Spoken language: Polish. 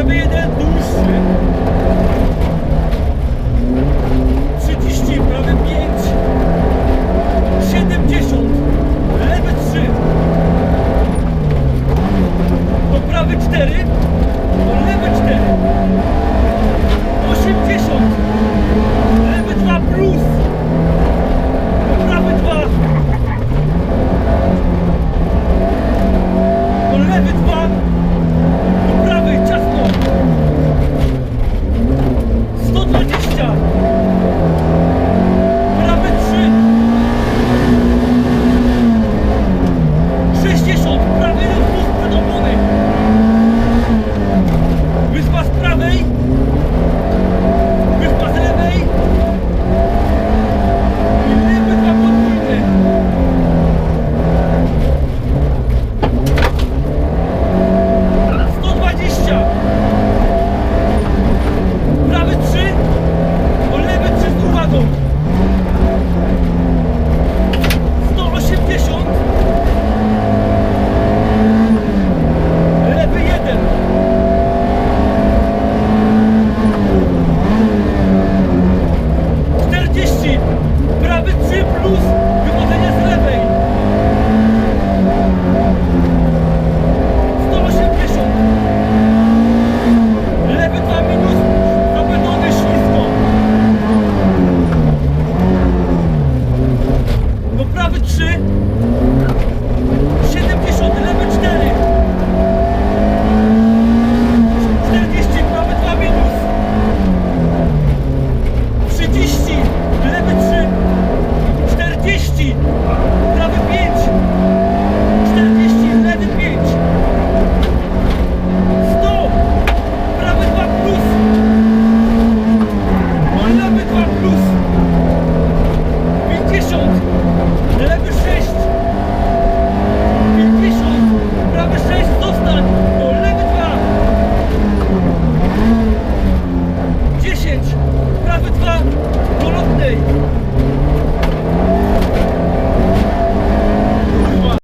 na vida é dos travei. Me bem? plus. Wychodzenie z lewej. 180 lewy 2 minus. Do ślisko. Do prawy 3 70 lewy 4 Я пишу.